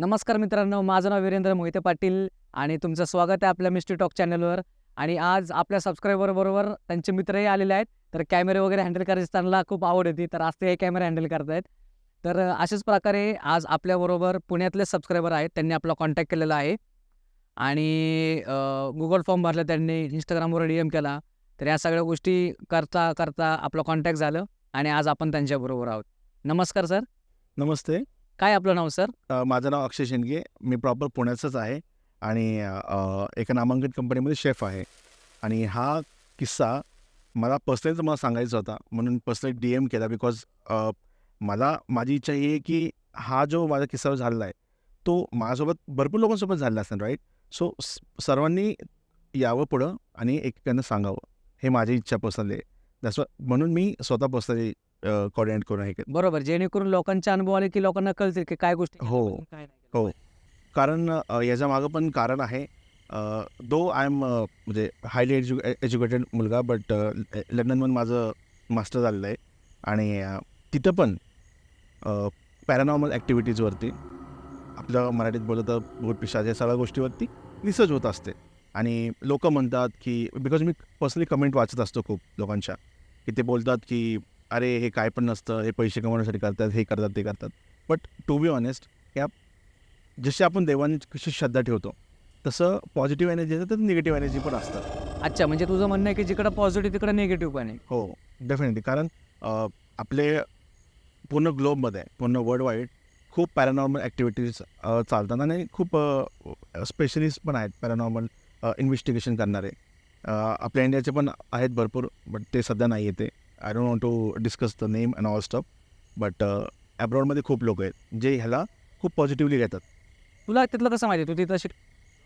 नमस्कार मित्रांनो माझं नाव वीरेंद्र मोहिते पाटील आणि तुमचं स्वागत आहे आपल्या मिस्ट्री टॉक चॅनलवर. आणि आज आपल्या सबस्क्रायबर बरोबर त्यांचे मित्रही आलेले आहेत. तर कॅमेरे वगैरे हँडल करायची त्यांना खूप आवड होती तर आज ते हे कॅमेरे हँडल करतायत. तर अशाच प्रकारे आज आपल्याबरोबर पुण्यातले सबस्क्रायबर आहेत त्यांनी आपला कॉन्टॅक्ट केलेला आहे. आणि गुगल फॉर्म भरला त्यांनी इंस्टाग्रामवर डी एम केला. तर या सगळ्या गोष्टी करता करता आपलं कॉन्टॅक्ट झालं आणि आज आपण त्यांच्याबरोबर आहोत. नमस्कार सर. नमस्ते. काय आपलं नाव सर? माझं नाव अक्षय शेंडगे. मी प्रॉपर पुण्याचंच आहे आणि एका नामांकित कंपनीमध्ये शेफ आहे. आणि हा किस्सा मला पर्सनली तर मला सांगायचा होता. म्हणून पर्सनली डी एम केला बिकॉज मला माझी इच्छा ही आहे की हा जो माझा किस्सा झालेला आहे तो माझ्यासोबत भरपूर लोकांसोबत झालेला असेल राईट सो सर्वांनी यावं पुढं आणि एकमेकांना सांगावं. हे माझी इच्छा पर्सनली आहे. म्हणून मी स्वतः पर्सनली कॉर्डिनेट करून हे केलं बरोबर जेणेकरून लोकांचे अनुभव आले की लोकांना कळतील की काय गोष्टी हो. काय नाही हो. कारण अ, याच्या मागं पण कारण आहे दो आय एम म्हणजे हायली एज्यु एज्युकेटेड मुलगा बट लंडनमध्ये माझं मास्टर झालेलं आहे आणि अ, तिथं पण पॅरानॉर्मल ॲक्टिव्हिटीजवरती आपलं मराठीत बोललं तर भूत पिशाच या सगळ्या गोष्टीवरती रिसर्च होत असते आणि लोक म्हणतात की बिकॉज मी पर्सनली कमेंट वाचत असतो खूप लोकांच्या की ते बोलतात की अरे हे काय पण नसतं हे पैसे कमवण्यासाठी करतात हे करतात ते करतात. बट टू बी ऑनेस्ट या जशी आपण देवाने कशी श्रद्धा ठेवतो तसं पॉझिटिव्ह एनर्जी असतं तर निगेटिव्ह एनर्जी पण असतात अच्छा म्हणजे तुझं म्हणणं आहे की जिकडे पॉझिटिव्ह तिकडे निगेटिव्ह पण आहे. हो डेफिनेटली कारण आपले पूर्ण ग्लोबमध्ये पूर्ण वर्ल्ड वाईड खूप पॅरानॉर्मल ॲक्टिव्हिटीज चालतात आणि खूप स्पेशलिस्ट पण आहेत पॅरानॉर्मल इन्व्हेस्टिगेशन करणारे. आपल्या इंडियाचे पण आहेत भरपूर बट ते सध्या नाही येते. I don't want to discuss the name and all stuff but ॲब्रॉडमध्ये खूप लोक आहेत जे ह्याला खूप पॉझिटिव्हली घेतात. तुला तिथलं कसं माहिती? तू तिथं शिक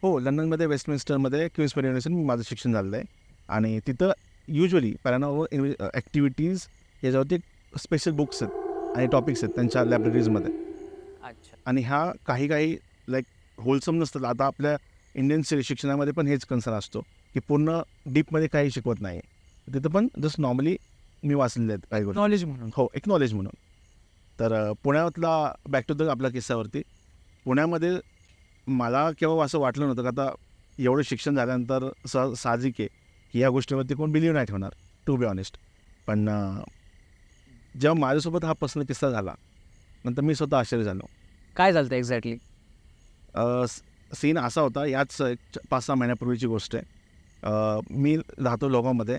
हो लंडनमध्ये वेस्टमिन्स्टरमध्ये क्वीन्सबरी युनिव्हर्सिटी माझं शिक्षण झालेलं आहे. आणि तिथं युजली पॅरानॉर्मल ॲक्टिव्हिटीज याच्यावरती स्पेशल बुक्स आहेत आणि टॉपिक्स आहेत त्यांच्या लायब्ररीजमध्ये अच्छा. आणि ह्या काही काही लाईक होलसम नसतात. आता आपल्या इंडियन शिक्षणामध्ये पण हेच कन्सर्न असतो की पूर्ण डीपमध्ये काही शिकवत नाही तिथं पण जस्ट नॉर्मली मी वाचलेले आहेत काही गोष्टी. नॉलेज म्हणून. हो एक नॉलेज म्हणून. तर पुण्यातला बॅक टू द आपल्या किस्सावरती पुण्यामध्ये मला केव्हा असं वाटलं नव्हतं का आता एवढं शिक्षण झाल्यानंतर स साहजिक आहे की या गोष्टीवरती कोण बिलीव्ह नाही ठेवणार टू बी ऑनेस्ट पण जेव्हा माझ्यासोबत हा पर्सनल किस्सा झाला नंतर मी स्वतः आश्चर्य झालो. काय झालं एक्झॅक्टली सीन असा होता याच एक पाच सहा महिन्यापूर्वीची गोष्ट आहे. मी राहतो लोगावमध्ये.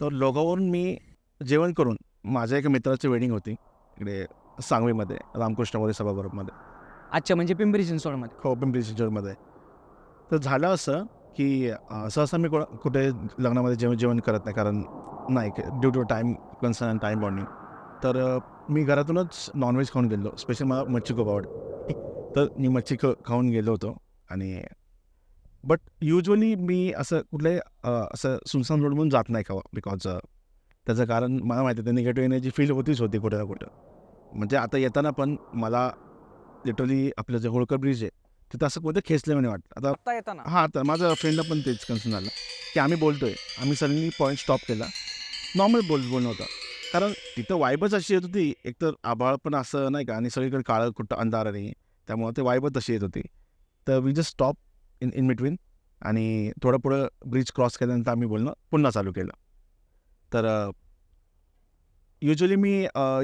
तर लोगावरून मी जेवण करून माझ्या एका मित्राची वेडिंग होती इकडे सांगवीमध्ये रामकृष्णमध्ये सभागृहमध्ये. अच्छा म्हणजे पिंपरी चिंचवडमध्ये. हो पिंपरी चिंचवडमध्ये. तर झालं असं की सहसा मी को कुठे लग्नामध्ये जेवण जेवण करत नाही कारण नाही due to time concern and time bonding तर मी घरातूनच नॉनव्हेज खाऊन गेलो स्पेशल मला मच्छी खूप आवडते. तर मी मच्छी ख खाऊन गेलो होतो आणि बट युजली मी असं कुठले असं सुनसान रोड म्हणून जात नाही खावा बिकॉज त्याचं कारण मला माहिती आहे निगेटिव्ह एनर्जी फील होतीच होती कुठे ना कुठं. म्हणजे आता येताना पण मला लिटरली आपलं जे होळकर ब्रिज आहे तिथं असं कोणतं खेचल्याने वाटतं. आता आता येताना. हां तर माझ्या फ्रेंडला पण तेच कन्सर्न झालं की आम्ही बोलतोय. आम्ही सडनली पॉईंट स्टॉप केला. नॉर्मल बोल बोलणं होतं. कारण तिथं वाईबच अशी येत होती. एकतर आभाळ पण असं नाही का आणि सगळीकडे काळं कुठं अंधार आणि त्यामुळं ते वाईबच तशी येत होती. तर we just stop in in between आणि थोडं पुढं ब्रिज क्रॉस केल्यानंतर आम्ही बोलणं पुन्हा चालू केलं. तर युजली मी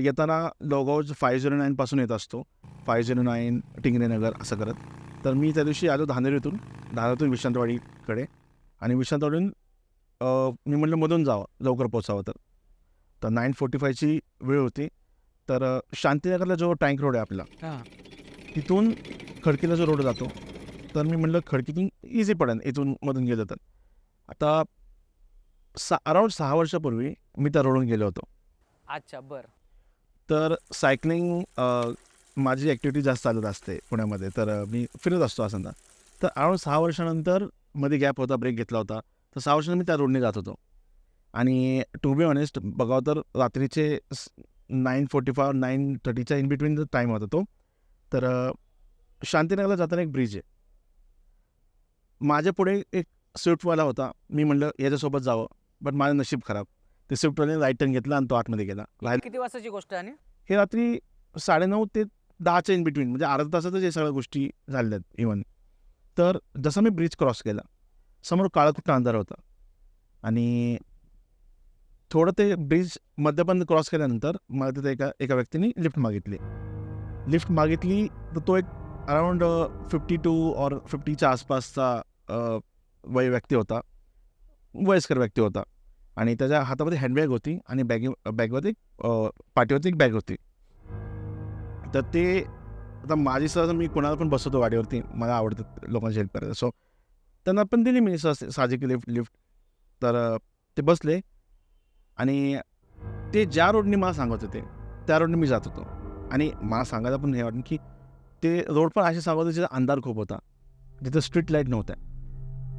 येताना लोगाव फाय झिरो नाईनपासून येत असतो. फाय झिरो नाईन टिंगरेनगर असं करत. तर मी त्या दिवशी आलो धानेरीतून धानेरीतून विश्रांतवाडीकडे आणि विश्रांतवाडीतून मी म्हटलं मधून जावं लवकर पोचावं तर. तर नाईन फोर्टी फायची वेळ होती. तर शांतीनगरला जो टँक रोड आहे आपला हां. तिथून खडकीला जो रोड जातो तर मी म्हटलं खडकीतून इझी पडेल इथून मधून गेलं तर. आता सा अराऊंड सहा वर्षापूर्वी मी त्या रोडून गेलो होतो. अच्छा बरं. तर सायकलिंग माझी ॲक्टिव्हिटी जास्त चालत असते पुण्यामध्ये. तर मी फिरत असतो असं ना तर अराऊंड सहा वर्षानंतरमध्ये गॅप होता ब्रेक घेतला होता. तर सहा वर्षानंतर मी त्या रोडने जात होतो. आणि टू बी ऑनेस्ट बघावं तर रात्रीचे नाईन फोर्टी फाय नाईन थर्टीच्या इन बिटवीन टाईम होता तो. तर शांतीनगरला जाताना एक ब्रिज आहे. माझ्या पुढे एक स्विफ्टवाला होता. मी म्हणलं याच्यासोबत जावं. बट माझं नशीब खराब. ते स्विफ्टवाल्याने राईट टर्न घेतला आणि तो आतमध्ये गेला. राहिला किती वाजताची गोष्ट आहे आणि? हे रात्री साडेनऊ ते दहाच्या इन बिटवीन म्हणजे अर्धा तासातच हे सगळ्या गोष्टी झाल्या आहेत इवन तर जसं मी ब्रिज क्रॉस केला समोर काळा कुठला अंधार होता. आणि थोडं ते ब्रिज मध्यपर्यंत क्रॉस केल्यानंतर मला तिथे एका एका व्यक्तीने लिफ्ट मागितली. लिफ्ट मागितली तर तो एक अराउंड फिफ्टी टू और फिफ्टीच्या आसपासचा वय व्यक्ती होता. वयस्कर व्यक्ती होता. आणि त्याच्या हातामध्ये हँडबॅग होती आणि बॅगे बॅगवरती एक पाठीवरती एक बॅग होती. तर ते आता माझी सहज मी कोणाला पण बसवतो गाडीवरती मला आवडतं लोकांची हेल्प करायला. सो त्यांना पण दिली मी सहज साहजिक लिफ्ट लिफ्ट तर ते बसले. आणि ते ज्या रोडनी मला सांगत होते त्या रोडने मी जात होतो. आणि मला सांगायला पण हे वाटलं की ते रोड पण असे सांगत होते जिथे अंधार खूप होता. जिथं स्ट्रीट लाइट नव्हत्या.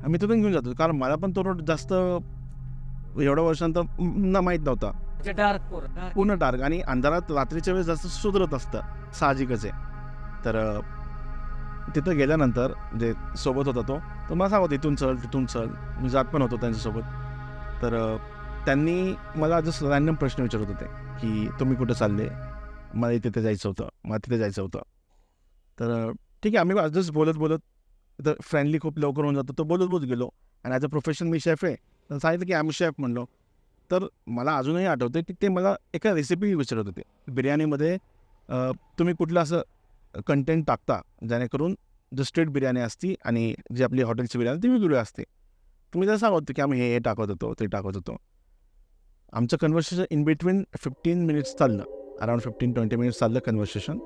मी तिथून घेऊन जातो. कारण मला पण तो रोड जास्त एवढ्या वर्षांत ना माहीत नव्हता. डार्क पूर्ण डार्क आणि अंधारात रात्रीच्या वेळेस जास्त सुधरत असतं साहजिकच आहे. तर तिथं गेल्यानंतर जे सोबत होता तो तो मला सांगत इथून चल तिथून चल. मी जात पण होतो त्यांच्यासोबत. तर त्यांनी मला जस्ट रॅन्डम प्रश्न विचारत होते की तुम्ही कुठं चालले? मला इथे तिथे जायचं होतं मला तिथे जायचं होतं. तर ठीक आहे आम्ही जस्ट बोलत बोलत तर फ्रेंडली खूप लवकर होऊन जातो. तो बोलत बोलत गेलो. आणि ॲज अ प्रोफेशन मी शेफ आहे. तर सांगितलं की आम्ही शेफ म्हणलो. तर मला अजूनही आठवतं की ते मला एका रेसिपी विचारत होते. बिर्याणीमध्ये तुम्ही कुठलं असं कंटेंट टाकता जेणेकरून जो स्ट्रीट बिर्याणी असती आणि जी आपली हॉटेलची बिर्याणी ती वेगळी असते. तुम्ही जर सांगत होतो की आम्ही हे हे टाकत होतो ते टाकत होतो. आमचं conversation in between fifteen minutes चाललं. अराउंड फिफ्टीन ट्वेंटी मिनिट्स चाललं कन्व्हर्सेशन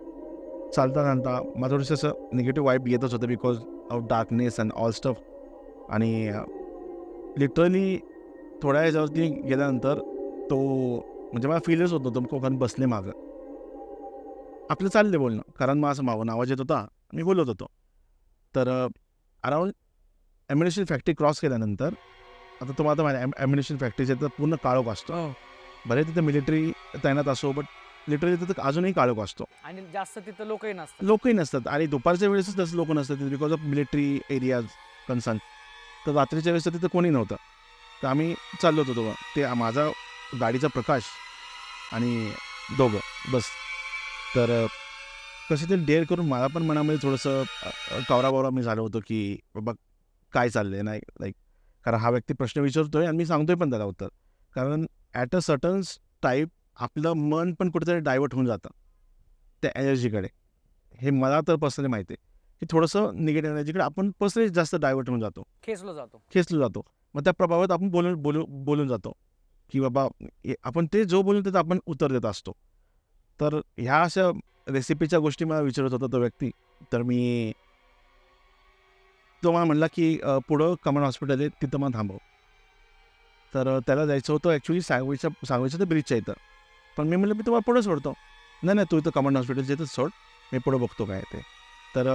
चालता चालता मला थोडंसं असं निगेटिव्ह वाईब येतच होतं because of darkness and all stuff आणि लिटरली थोड्या ह्याच्यावरती गेल्यानंतर तो म्हणजे मला फीलच होत नव्हतं कोकण बसले मागं. आपलं चालले बोलणं. कारण मग असं मागून आवाज येत होता. मी बोलत होतो. तर अराउंड ॲम्युनेशन फॅक्टरी क्रॉस केल्यानंतर आता तुम्हाला आता माहिती ॲम्युनेशन फॅक्टरीचे तर पूर्ण काळोख असतो. हो. भले तिथे मिलिटरी तैनात असो बट लिटरली तिथं अजूनही काळोख असतो. आणि जास्त तिथं लोकही नसतात. लोकही नसतात. आणि दुपारच्या वेळेसच तसं लोक नसतात तिथे because of military areas concern तर रात्रीच्या वेळेस तिथं कोणी नव्हतं. तर आम्ही चाललो होतो दोघं ते माझा गाडीचा प्रकाश आणि दोघं बस. तर कसे ते डेअर करून मला पण मनामध्ये थोडंसं कावरा मी झालो होतो की बाबा काय चाललंय? नाही लाईक कारण हा व्यक्ती प्रश्न विचारतोय आणि मी सांगतोय पण त्याला उत्तर. कारण ॲट अ सर्टन टाईप आपलं मन पण कुठेतरी डायवर्ट होऊन जातं. त्या एनर्जीकडे हे मला तर पर्सनली माहिती आहे. की थोडंसं निगेटिव्ह एनर्जीकडे आपण पर्सनली जास्त डायवर्ट होऊन जातो. खेचलो जातो. खेचलो जातो. मग त्या प्रभावात आपण बोलून बोलू बोलून जातो. की बाबा आपण ते जो बोलून त्याचं आपण उत्तर देत असतो. तर ह्या अशा रेसिपीच्या गोष्टी मला विचारत होता तो व्यक्ती. तर मी तो मला म्हणला की पुढं कमन हॉस्पिटल आहे तिथं मग थांबव. तर त्याला जायचं होतं ॲक्च्युली सांगवीच्या सांगवीच्या ते ब्रिजच्या इथं. पण मी म्हणलं मी तुम्हाला पुढं सोडतो. नाही नाही तू इथं कमांड हॉस्पिटल इथंच सोड. मी पुढं बघतो काय ते. तर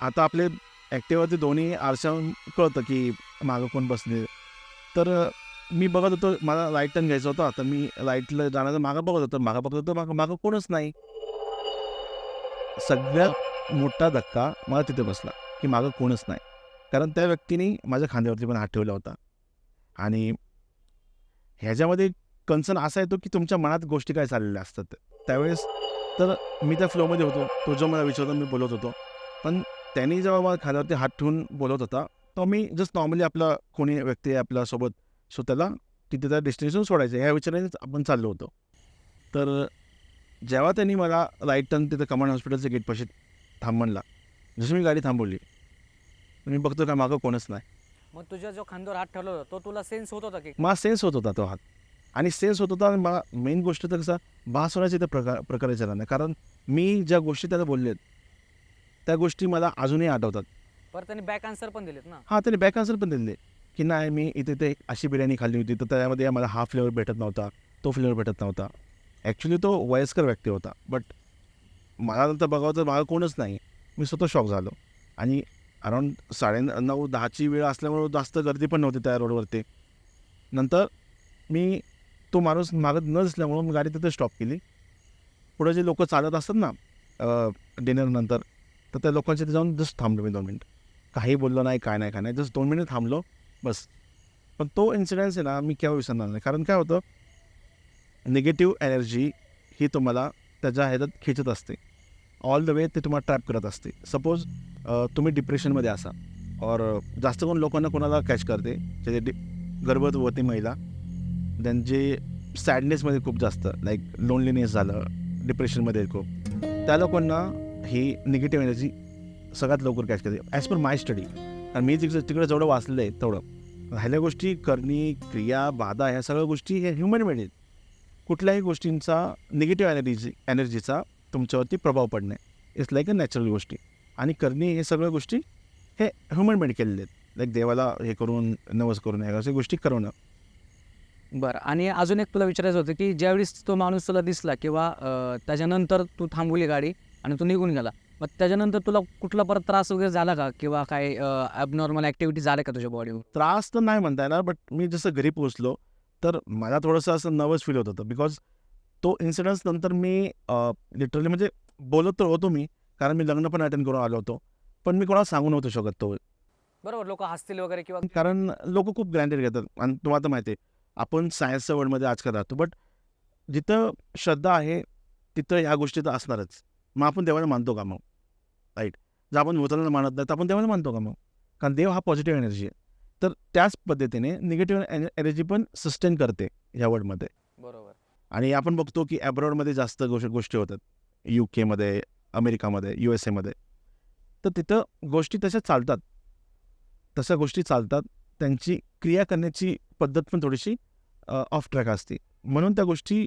आता आपले ॲक्टिवाचे दोन्ही आरशा कळतं की मागं कोण बसले तर मी बघत होतो मला राईट टर्न घ्यायचा होता. तर मी राईटला जाण्याचं मागं बघत होतो. मागं बघत होतो मागं मागं कोणच नाही. सगळ्यात मोठा धक्का मला तिथे बसला की मागं कोणच नाही. कारण त्या व्यक्तीने माझ्या खांद्यावरती पण हात ठेवला होता. आणि ह्याच्यामध्ये कन्सर्न असा येतो की तुमच्या मनात गोष्टी काय चाललेल्या असतात. त्यावेळेस तर मी त्या फ्लोमध्ये होतो. तो जो मला विचारतो मी बोलत होतो. पण त्यांनी जेव्हा मला खांद्यावरती हात ठेवून बोलत होता तो मी जस्ट नॉर्मली आपला कोणी व्यक्ती आहे आपल्यासोबत सो त्याला तिथे त्या डेस्टिनेशन सोडायचं. ह्या विचारानेच आपण चाललो होतो. तर जेव्हा त्यांनी मला राईट टर्न तिथं कमांड हॉस्पिटलच्या गेटपाशी थांब म्हणला जशी मी गाडी थांबवली मी बघतो का मागं कोणच नाही. मग तुझ्या जो खांद्यावर हात ठेवला होता तो तुला सेन्स होत होता की? मला सेन्स होत होता तो हात. आणि सेन्स होत होता आणि मला मेन गोष्ट तर कसा भास होण्याची त्या प्रकार प्रकारे झाला नाही कारण मी ज्या गोष्टी त्याला बोललेत त्या गोष्टी मला अजूनही आठवतात. परत त्यांनी बॅक आन्सर पण दिलेत ना? हां त्याने बॅक आन्सर पण दिले की नाही मी इथे ते अशी बिर्याणी खाल्ली होती तर त्यामध्ये मला हा फ्लेवर भेटत नव्हता तो फ्लेवर भेटत नव्हता. ॲक्च्युली तो वयस्कर व्यक्ती होता बट मला नंतर बघावं तर मला कोणच नाही. मी स्वतः शॉक झालो. आणि अराऊंड साडे नऊ दहाची वेळ असल्यामुळे जास्त गर्दी पण नव्हती त्या रोडवरती नंतर मी तो माणूस मागत न दिसल्यामुळं मी गाडी तिथे स्टॉप केली. पुढे जे लोक चालत असतात ना डिनरनंतर तर त्या लोकांच्या तिथे जाऊन जस्ट थांबलो मी दोन मिनटं. काही बोललो नाही काय नाही काय नाही जस्ट दोन मिनिट थांबलो बस. पण तो इन्सिडेन्स आहे ना मी केव्हा विसरणार नाही. कारण काय होतं निगेटिव्ह एनर्जी ही तुम्हाला त्याच्या ह्याच्यात खेचत असते. ऑल द वे ते तुम्हाला ट्रॅप करत असते. सपोज तुम्ही डिप्रेशनमध्ये असा और जास्त करून लोकांना कोणाला कॅच करते जे डि गर्भवती महिला त्यांचे सॅडनेसमध्ये खूप जास्त लाईक लोनलीनेस झालं डिप्रेशनमध्ये खूप. त्या लोकांना ही निगेटिव्ह एनर्जी सगळ्यात लवकर कॅच करते. ॲज पर माय स्टडी आणि मी तिकडे तिकडे जेवढं वाचलं आहे तेवढं. राहिल्या गोष्टी करणी क्रिया बाधा ह्या सगळ्या गोष्टी हे ह्युमन मेड आहेत. कुठल्याही गोष्टींचा निगेटिव्ह एनर्जी एनर्जीचा तुमच्यावरती प्रभाव पडणे इट्स लाईक अ नॅचरल गोष्टी. आणि करणी हे सगळ्या गोष्टी हे ह्युमन मेड केलेले आहेत. लाईक देवाला हे करून नवस करून ह्या अशा गोष्टी करणं बरं. आणि अजून एक तुला विचारायचं होतं की ज्यावेळेस तो माणूस तुला दिसला किंवा अं, त्याच्यानंतर तू थांबवली गाडी आणि तू निघून गेला मग त्याच्यानंतर तुला कुठला परत त्रास वगैरे झाला का? किंवा काय ॲबनॉर्मल ॲक्टिव्हिटी झाल्या का तुझ्या बॉडीवर त्रास तर नाही म्हणता येणार बट मी जसं घरी पोहोचलो तर मला थोडंसं असं नर्वस फील होत होतं बिकॉज तो इन्सिडन्स नंतर मी लिटरली म्हणजे बोलत तर होतो मी कारण मी लग्न पण अटेंड करून आलो होतो पण मी कोणाला सांगू नव्हतो शकत तो. बरोबर लोक हसतील वगैरे किंवा कारण लोक खूप ग्रँटेड घेतात आणि तुम्हाला तर माहिती आहे आपण सायन्सच्या वर्ल्डमध्ये आजकाल राहतो? बट जिथं श्रद्धा आहे तिथं ह्या गोष्टी तर असणारच. मग आपण देवाला मानतो का मग? राईट जर आपण भूताला मानत नाही तर आपण देवाला मानतो का मग? कारण देव हा पॉझिटिव्ह एनर्जी आहे. तर त्याच पद्धतीने निगेटिव्ह एनर्जी पण सस्टेन करते ह्या वर्ल्डमध्ये बरोबर. आणि आपण बघतो की ॲब्रॉडमध्ये जास्त गोष्ट गोष्टी होतात. यू केमध्ये अमेरिकामध्ये यू एस एमध्ये तर तिथं गोष्टी तशा चालतात. तशा गोष्टी चालतात. त्यांची क्रिया करण्याची पद्धत पण थोडीशी ऑफ ट्रॅक असते. म्हणून त्या गोष्टी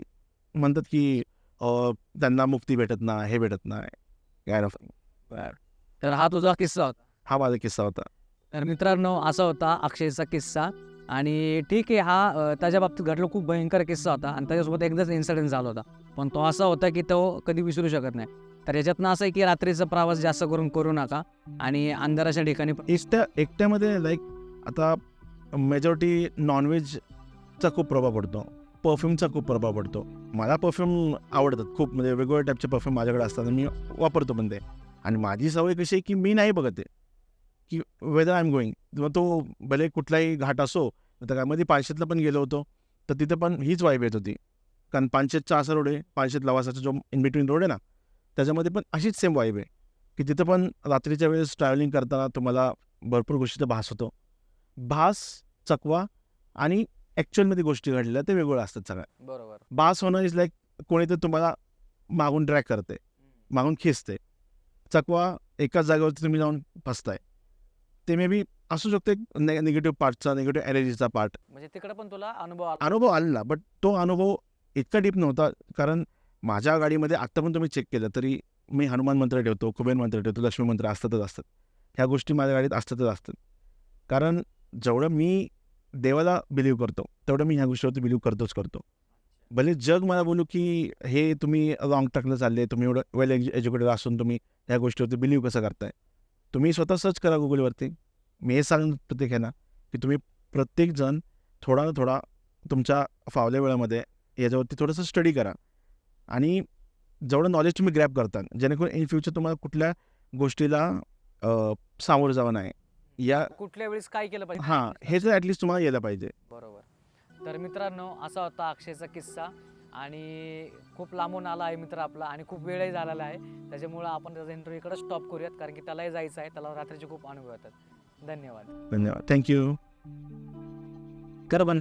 म्हणतात की त्यांना मुक्ती भेटत नाही हे भेटत नाही. तर हा तुझा किस्सा होता. हा माझा किस्सा होता. तर मित्रांनो असा होता अक्षयचा किस्सा. आणि ठीक आहे हा त्याच्या बाबतीत घडला खूप भयंकर किस्सा होता. आणि त्याच्यासोबत एकदाच इन्सिडेंट झाला होता. पण तो असा होता की तो कधी विसरू शकत नाही. तर याच्यातनं असं आहे की रात्रीचा प्रवास जास्त करून करू नका. आणि अंधाराच्या ठिकाणी एकट्या एकट्यामध्ये लाईक आता मेजॉरिटी नॉनव्हेजचा खूप प्रभाव पडतो. परफ्यूमचा खूप प्रभाव पडतो. मला परफ्यूम आवडतात खूप. म्हणजे वेगवेगळ्या टाईपचे परफ्यूम माझ्याकडे असतात आणि मी वापरतो पण ते. आणि माझी सवय कशी आहे की मी नाही बघत आहे की वेदर आय एम गोईंग किंवा तो भले कुठलाही घाट असो तर काय मध्ये पानशेतला पण गेलो होतो तर तिथे पण हीच वाईब येत होती. कारण पानशेतचा असा रोड आहे पानशेत लवासाचा जो इन बिटवीन रोड आहे ना त्याच्यामध्ये पण अशीच सेम वाईब आहे. की तिथं पण रात्रीच्या वेळेस ट्रॅव्हलिंग करताना तुम्हाला भरपूर गोष्टीचा भास होतो. भास चकवा आणि ॲक्च्युअलमध्ये गोष्टी घडलेल्या ते वेगवेगळ्या असतात सगळ्या बरोबर. भास होणं इज लाईक कोणीतरी तुम्हाला मागून ड्रॅग करते मागून खेचते चकवा एकाच जागेवरती तुम्ही जाऊन फसताय. ते मे बी असू शकते निगेटिव्ह पार्टचा निगेटिव्ह एनर्जीचा पार्ट म्हणजे तिकडे पण तुला अनुभव आला. अनुभव आलेला बट तो अनुभव इतका डीप नव्हता कारण माझ्या गाडीमध्ये आत्ता पण तुम्ही चेक केलं तरी मी हनुमान मंत्र ठेवतो कुबेर मंत्र ठेवतो लक्ष्मी मंत्र असतातच असतात. ह्या गोष्टी माझ्या गाडीत असतातच असतात. कारण जेवढं मी देवाला बिलीव्ह करतो तेवढं मी ह्या गोष्टीवरती बिलीव्ह करतोच करतो. भले जग मला बोलू की हे तुम्ही रॉंग टाकलं चालले तुम्ही एवढं वेल एज्युकेटेड असून तुम्ही ह्या गोष्टीवरती बिलीव्ह कसं करताय? तुम्ही स्वतः सर्च करा गुगलवरती मी हे सांगेन प्रत्येकांना की तुम्ही प्रत्येकजण थोडा ना थोडा तुमच्या फावल्या वेळामध्ये याच्यावरती थोडंसं स्टडी करा. आणि जेवढं नॉलेज तुम्ही ग्रॅप करता जेणेकरून इन फ्युचर तुम्हाला कुठल्या गोष्टीला सामोरं जावं नाही. या कुठल्या वेळेस काय केलं पाहिजे? हां हे तर ॲटलिस्ट तुम्हाला यायला पाहिजे. बरोबर. तर मित्रांनो असा होता अक्षयचा किस्सा. आणि खूप लांबून आला आहे मित्र आपला आणि खूप वेळही झालेला आहे. त्याच्यामुळं आपण त्याचा इंटरव्ह्यू इकडे स्टॉप करूयात कारण की त्यालाही जायचं आहे. त्याला रात्रीचे खूप अनुभव येतात. धन्यवाद. धन्यवाद. थँक्यू कर बन